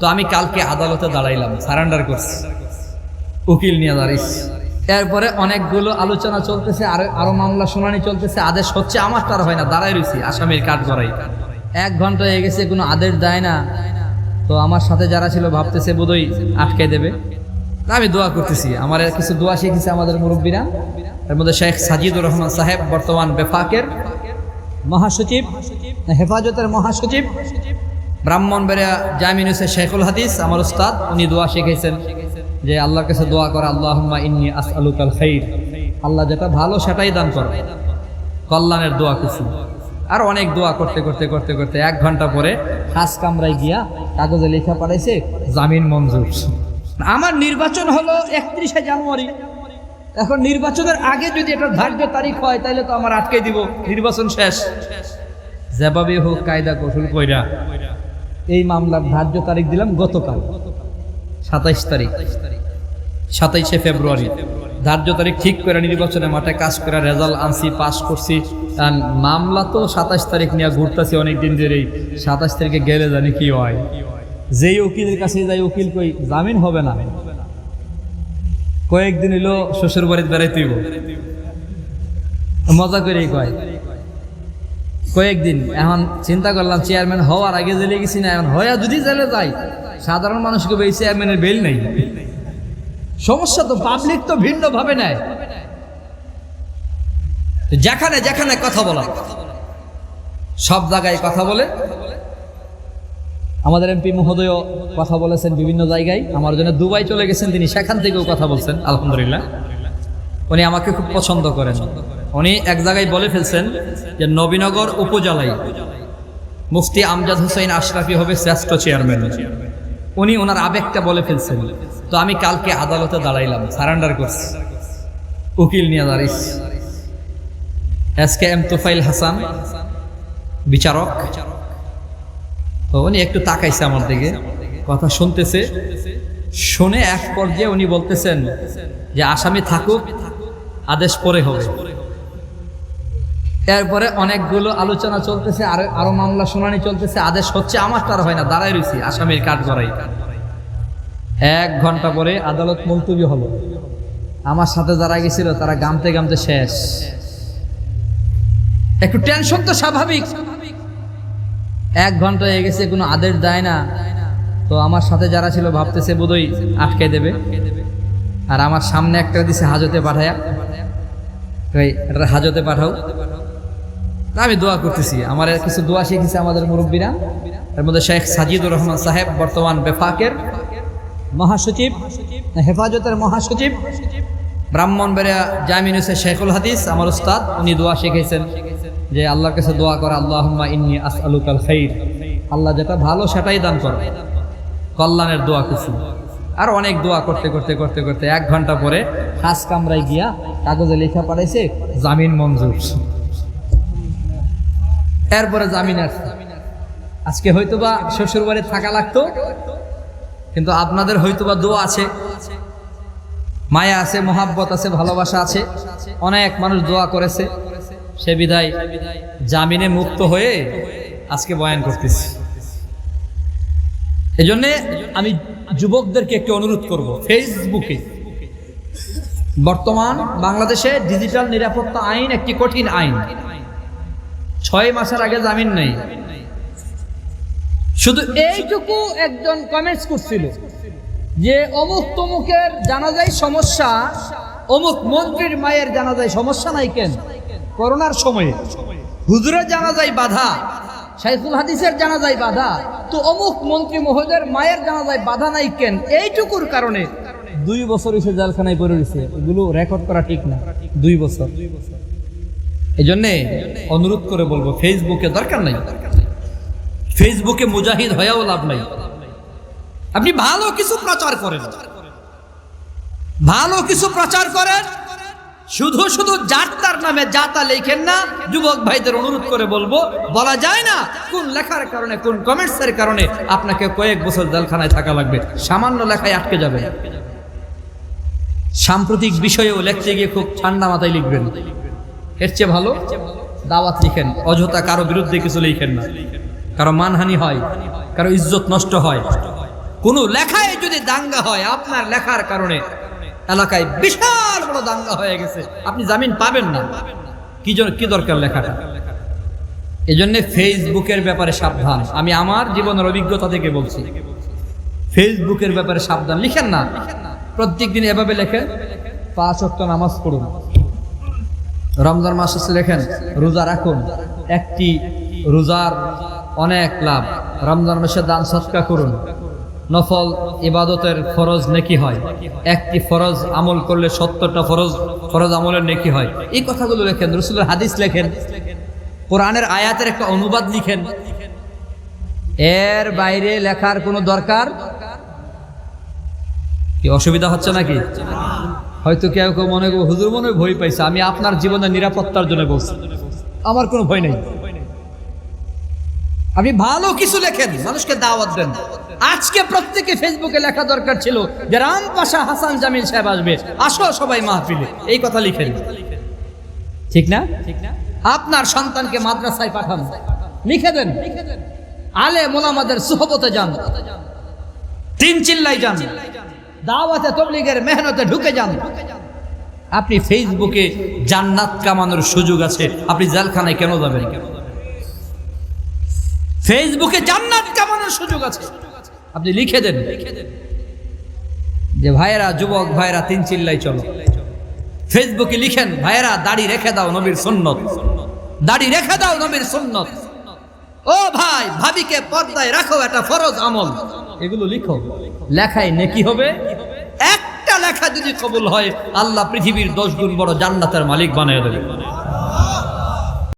তো আমি কালকে আদালতে দাঁড়াইলাম, সারেন্ডার করছি। উকিল নিয়ে দাঁড়িয়েছি। এরপরে অনেকগুলো আলোচনা চলতেছে, আর আরও মামলা শুনানি চলতেছে। আদেশ হচ্ছে আমার তার হয় না দাঁড়াই রয়েছি আসামির কাঠ করাই এক ঘণ্টা হয়ে গেছে, কোনো আদেশ দেয় না। তো আমার সাথে যারা ছিল, ভাবতেছে বোধহয় আটকে দেবে। আমি দোয়া করতেছি, আমার কিছু দোয়া শিখেছে আমাদের মুরব্বীরা। এর মধ্যে শেখ সাজিদুর রহমান সাহেব, বর্তমান বেফাকের মহাসচিব, হেফাজতের মহাসচিব। ব্রাহ্মণবাড়িয়া জামিনুসে শেখুল হাদিস, আমার উস্তাদ, উনি দোয়া শিখেছেন যে আল্লাহর কাছে দোয়া করা আল্লাহ ইন্নি আসআলুকাল খাইর। আল্লাহ যেটা ভালো সেটাই দান করো। কল্যাণের দোয়া কিছু আর অনেক দোয়া করতে করতে করতে করতে এক ঘণ্টা পরে খাস কামরায় গিয়া কাগজে লেখা পাঠাইছে, জামিন মঞ্জুর। আমার নির্বাচন হলো একত্রিশে জানুয়ারি। এখন নির্বাচনের আগে যদি এটা ধার্য তারিখ হয়, তাহলে তো আমার আটকে দিব। নির্বাচন শেষ। যেভাবে হোক, কায়দা কৌশল কইরা। এই মামলার ধার্য তারিখ দিলাম গতকাল, সাতাইশ তারিখ। সাতাইশে ফেব্রুয়ারি। ধার্য তারিখ ঠিক করে নির্বাচনে মাঠে কাজ করে রেজাল্ট আনছি, পাস করছি। মামলা তো সাতাশ তারিখ নিয়ে ঘুরতেছি অনেকদিন ধরেই। সাতাশ তারিখে গেলে জানি কি হয়। যেই উকিলের কাছে যাই উকিল কই, জামিন হবে না। কয়েকদিন এলো শ্বশুর বাড়িতে বেড়াইতেইব মজা করেই কয়। কয়েকদিন। এখন চিন্তা করলাম চেয়ারম্যান হওয়ার আগে জেলে গেছি না, এখন হয়া যদি জেলে যাই, সাধারণ মানুষকে এই চেয়ারম্যানের বেল নেই। সমস্যা তো পাবলিক তো ভিন্ন ভাবে নেয় যেখানে যেখানে কথা বলা, সব জায়গায় কথা বলে। আমাদের এমপি মহোদয় কথা বলেছেন বিভিন্ন জায়গায়। আমার জন্য দুবাই চলে গেছেন, তিনি সেখান থেকেও কথা বলছেন, আলহামদুলিল্লাহ। উনি আমাকে খুব পছন্দ করেন। উনি এক জায়গায় বলে ফেলছেন যে নবীনগর উপজেলায় মুফতি আমজাদ হোসেন আশরাফি হবে শ্রেষ্ঠ চেয়ারম্যান। উনি ওনার আবেগটা বলে ফেলছেন। তো আমি কালকে আদালতে দাঁড়াইলাম, সারেন্ডার করছি। উকিল নিয়ে দাঁড়িয়েছি। S K M Tofail Hasan, বিচারক। তো উনি একটু তাকাইছে আমার দিকে, কথা শুনতেছে। শুনে এক পর্যায়ে উনি বলতেছেন যে, আসামি থাকুক, আদেশ পরে হবে। এরপরে অনেকগুলো আলোচনা চলতেছে, আর আরও মামলা শুনানি চলতেছে। আদেশ হচ্ছে আমার তার হয় না দাঁড়াই রয়েছি আসামির কাঠ করাই এক ঘণ্টা পরে আদালত মুলতবি হলো। আমার সাথে যারা গেছিল, তারা গামতে গামতে শেষ। একটু টেনশন তো স্বাভাবিক। এক ঘণ্টা হয়ে গেছে, কোনো আদেশ দেয় না। তো আমার সাথে যারা ছিল, ভাবতেছে বোধহয় আটকে দেবে। আর আমার সামনে একটা দিছে হাজতে পাঠায়া। হাজতে পাঠাও। আমি দোয়া করতেছি। আমার কিছু দোয়া শিখেছে আমাদের মুরব্বীরা। এর মধ্যে শেখ সাজিদুর রহমান সাহেব, বর্তমান বেফাকের মহাসচিব, হেফাজতের মহাসচিব, ব্রাহ্মণ বেরিয়া জামিন জামিনুসে শেখুল হাদিস, আমার উস্তাদ, উনি দোয়া শিখেছেন যে আল্লাহর কাছে দোয়া করা আল্লাহ ইন্নি আসআলুকাল খাইর। আল্লাহ যেটা ভালো সেটাই দান করো। কল্যাণের দোয়া করছি। আর অনেক দোয়া করতে করতে করতে করতে এক ঘণ্টা পরে খাস কামরায় গিয়া কাগজে লেখা পাঠাইছে, জামিন মঞ্জুর। এরপরে জামিন আসছে। আজকে হয়তোবা শ্বশুর বাড়ি থাকা লাগতো, কিন্তু আপনাদের হয়তোবা দোয়া আছে। মায়া আছে, মহাব্বত আছে, ভালোবাসা আছে। অনেক মানুষ দোয়া করেছে। সে বিদায় জামিনে মুক্ত হয়ে আজকে বয়ান করতেছি। এই জন্যে আমি যুবকদেরকে একটি অনুরোধ করব, ফেসবুকে। বর্তমান বাংলাদেশে ডিজিটাল নিরাপত্তা আইন একটি কঠিন আইন। ছয় মাসের আগে জামিন নেই। শুধু এইটুকু একজন কমেন্টস করছিল যে অমুক তমুকের জানা যায় সমস্যা, অমুক মন্ত্রীর মায়ের জানা যায় সমস্যা নাই কেন? করোনার সময়ে হুজুরের জানা যায় বাধা, শাইখুল হাদিসের জানা যায় বাধা, তো অমুক মন্ত্রী মহোদয়ের মায়ের জানা যায় বাধা নাই কেন? এইটুকুর কারণে দুই বছর এসে জেলখানায় পড়ে রয়েছে। এগুলো রেকর্ড করা ঠিক না। দুই বছর। এই জন্যে অনুরোধ করে বলব ফেসবুকে দরকার নাই। ফেসবুকে মুজাহিদ হয়েও লাভ নাই। আপনি ভালো কিছু প্রচার করেন। ভালো কিছু প্রচার করেন, শুধু শুধু যাত্রার নামে যাতা লেখেন না, যুবক ভাইদের অনুরোধ করে বলব, বলা যায় না কোন লেখার কারণে, কোন কমেন্টসের কারণে আপনাকে কয়েক বছর জেলখানায় থাকা লাগবে। সামান্য লেখায় আটকে যাবে সাম্প্রতিক বিষয়েও লেখতে গিয়ে খুব ঠান্ডা মাথায় লিখবেন। এর চেয়ে ভালো দাওয়াত লিখেন, অযথা কারও বিরুদ্ধে কিছু লিখেন না। কারও মানহানি হয়, কারও ইজ্জত নষ্ট হয়। কোনো লেখায় যদি দাঙ্গা হয়, আপনার লেখার কারণে এলাকায় বিশাল বড় দাঙ্গা হয়ে গেছে। আপনি জামিন পাবেন না। কি জন্য কি দরকার লেখাটা? এই জন্য ফেসবুকের ব্যাপারে সাবধান। আমি আমার জীবনের অভিজ্ঞতা থেকে বলছি। ফেসবুকের ব্যাপারে সাবধান। লিখেন না। প্রত্যেক দিন এভাবে লেখেন, পাঁচ অক্ট নামাজ পড়ুন। রমজান মাস লেখেন রোজা রাখুন। একটি রোজার অনেক লাভ। রমজান মাসে দান সৎকা করুন। নফল ইবাদতের ফরজ নেকি হয়। একটি ফরজ আমল করলে সত্তরটা ফরজ ফরজ আমলের নেকি হয়। এই কথাগুলো লেখেন, রসুলের হাদিস লেখেন। কোরআনের আয়াতের একটা অনুবাদ লিখেন। এর বাইরে লেখার কোনো দরকার? কি অসুবিধা হচ্ছে নাকি? হয়তো কেউ কেউ মনে করব, হুজুর মনে ভয় পাইছে। আমি আপনার জীবনের নিরাপত্তার জন্য বলছি। আমার কোনো ভয় নেই। আপনি ভালো কিছু লেখেন, মানুষকে দাওয়াত দেন। আজকে প্রত্যেকে ফেসবুকে লেখা দরকার ছিল যে রাম পাশা হাসান জামিল সাহেব আসবে। আসো সবাই মাহফিলে। এই কথা লিখেন। ঠিক না? আপনার সন্তানকে মাদ্রাসায় পাঠান। লিখে দেন। আলে মোলামাদের সুহবতে যান। তিন চিল্লাই যান। দাওয়াতে তবলিগের মেহনতে ঢুকে যান। আপনি ফেসবুকে জান্নাত কামানোর সুযোগ আছে, আপনি জেলখানায় কেন যাবেন? ফেসবুকে জান্নাত কামানোর সুযোগ আছে, আপনি লিখে দেন। যে ভাইয়েরা, যুবক ভাইয়েরা, তিন চিল্লাই চলো। ফেসবুকে লিখেন, ভাইয়েরা, দাড়ি রেখে দাও নবীর সুন্নত। দাড়ি রেখে দাও নবীর সুন্নত। ও ভাই, ভাবিকে পর্দায় রাখো, এটা ফরজ আমল। এগুলো লিখো। লেখায় নেকি হবে? একটা লেখা যদি কবুল হয়, আল্লাহ পৃথিবীর দশ গুণ বড় জান্নাতের মালিক বানিয়ে দেবে।